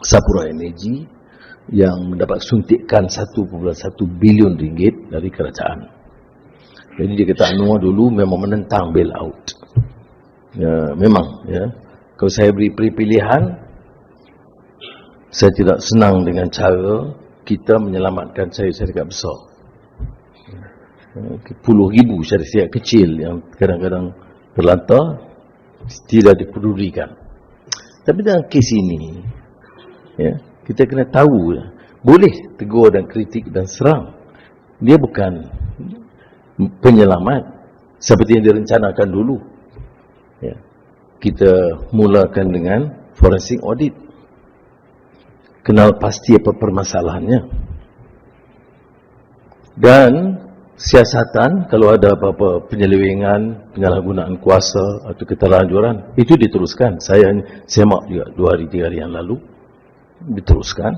Sapura Energy yang mendapat suntikan 1.1 bilion ringgit dari kerajaan. Jadi dia kata Anwar dulu memang menentang bail out. Ya, memang ya. Kalau saya beri pilihan saya tidak senang dengan cara kita menyelamatkan syarikat besar. Puluh ribu syarikat kecil yang kadang-kadang terlantar tidak dipedulikan. Tapi dalam kes ini, ya, kita kena tahu, boleh tegur dan kritik dan serang. Dia bukan penyelamat seperti yang direncanakan dulu. Ya. Kita mulakan dengan forensik audit. Kenal pasti apa permasalahannya. Dan siasatan kalau ada apa-apa penyelewengan, penyalahgunaan kuasa atau keterlanjuran, itu diteruskan. Saya semak juga dua hari, tiga hari yang lalu. Diteruskan.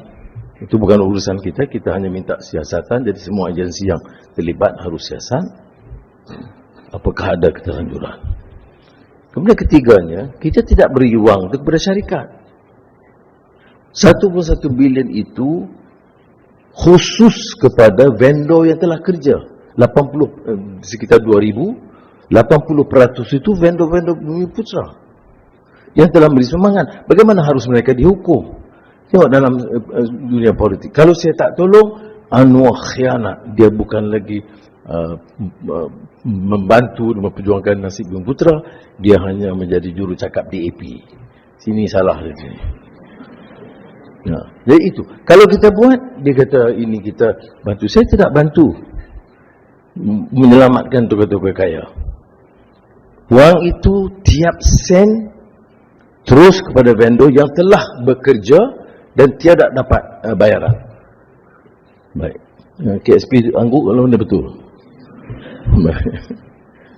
Itu bukan urusan kita, kita hanya minta siasatan. Jadi semua agensi yang terlibat harus siasat. Apakah ada keterlanjuran. Kemudian ketiganya, kita tidak beri wang kepada syarikat. 1.1 bilion itu khusus kepada vendor yang telah kerja. 80 eh, sekitar 2000 80% itu vendor-vendor bumi putra yang telah beri semangat bagaimana harus mereka dihukum tengok dalam uh, dunia politik kalau saya tak tolong Anwar khianat dia bukan lagi uh, membantu memperjuangkan nasib bumi putra dia hanya menjadi juru cakap DAP sini salah di sini Ya. Jadi itu. Kalau kita buat, dia kata ini kita bantu. Saya tidak bantu menyelamatkan tokoh-tokoh kaya. Wang itu tiap sen terus kepada vendor yang telah bekerja dan tiada dapat uh, bayaran. Baik. KSP angguk kalau ini betul. Baik.